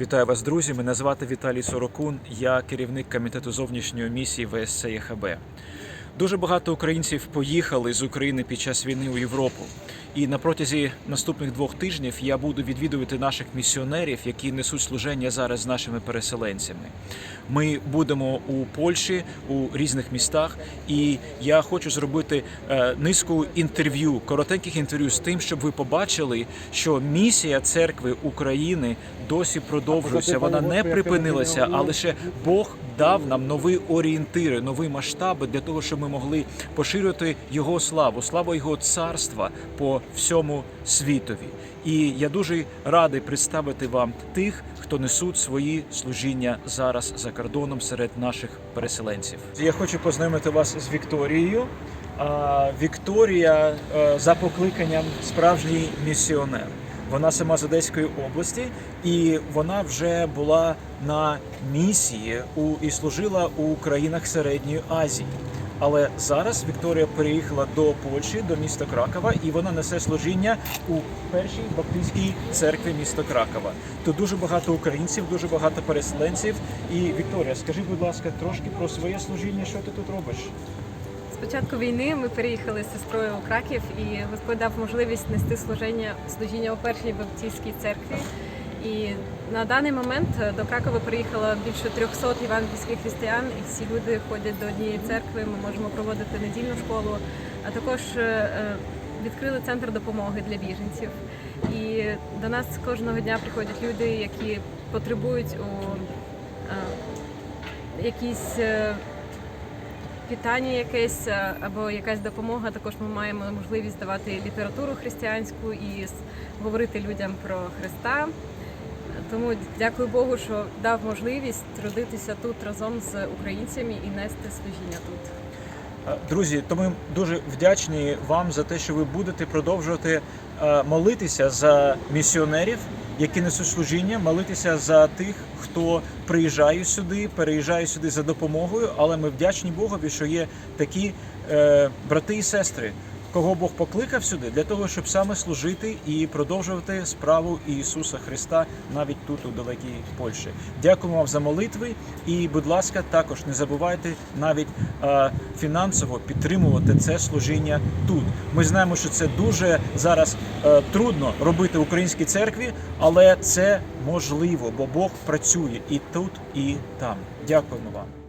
Вітаю вас, друзі. Мене звати Віталій Сорокун. Я керівник комітету зовнішньої місії ВСЦ ЄХБ. Дуже багато українців поїхали з України під час війни у Європу. І на протязі наступних двох тижнів я буду відвідувати наших місіонерів, які несуть служення зараз з нашими переселенцями. Ми будемо у Польщі у різних містах, і я хочу зробити е, низку інтерв'ю, коротеньких інтерв'ю з тим, щоб ви побачили, що місія церкви України досі продовжується. Вона не припинилася, а лише Бог дав нам нові орієнтири, нові масштаби для того, щоб ми могли поширювати його славу, славу його царства по всьому світові. І я дуже радий представити вам тих, хто несуть свої служіння зараз за кордоном серед наших переселенців. Я хочу познайомити вас з Вікторією. Вікторія е, за покликанням справжній місіонер. Вона сама з Одеської області, і вона вже була на місії у і служила у країнах Середньої Азії. Але зараз Вікторія переїхала до Польщі, до міста Кракова, і вона несе служіння у першій баптистській церкві міста Кракова. Тут дуже багато українців, дуже багато переселенців. І Вікторія, скажи, будь ласка, трошки про своє служіння, що ти тут робиш? З початку війни ми переїхали з сестрою у Краків, і Господь дав можливість нести служіння служіння у першій баптистській церкві. І на даний момент до Кракова приїхало більше 300 євангельських християн, і всі люди ходять до однієї церкви. Ми можемо проводити недільну школу, а також е, е, відкрили центр допомоги для біженців. І до нас кожного дня приходять люди, які потребують у е, якісь. е, питання якесь е, або якась допомога. Також ми маємо можливість давати літературу християнську і говорити людям про Христа. Тому дякую Богу, що дав можливість трудитися тут разом з українцями і нести служіння тут. Е, Друзі, то ми дуже вдячні вам за те, що ви будете продовжувати е, молитися за місіонерів, які несуть служіння, молитися за тих, хто приїжджає сюди, переїжджає сюди за допомогою. Але ми вдячні Богові, що є такі е, брати і сестри, кого Бог покликав сюди для того, щоб саме служити і продовжувати справу Ісуса Христа навіть тут, у далекій Польщі. Дякуємо вам за молитви. І, будь ласка, також не забувайте навіть е, фінансово підтримувати це служіння тут. Ми знаємо, що це дуже зараз е, трудно робити в українській церкві, але це можливо, бо Бог працює і тут, і там. Дякуємо вам.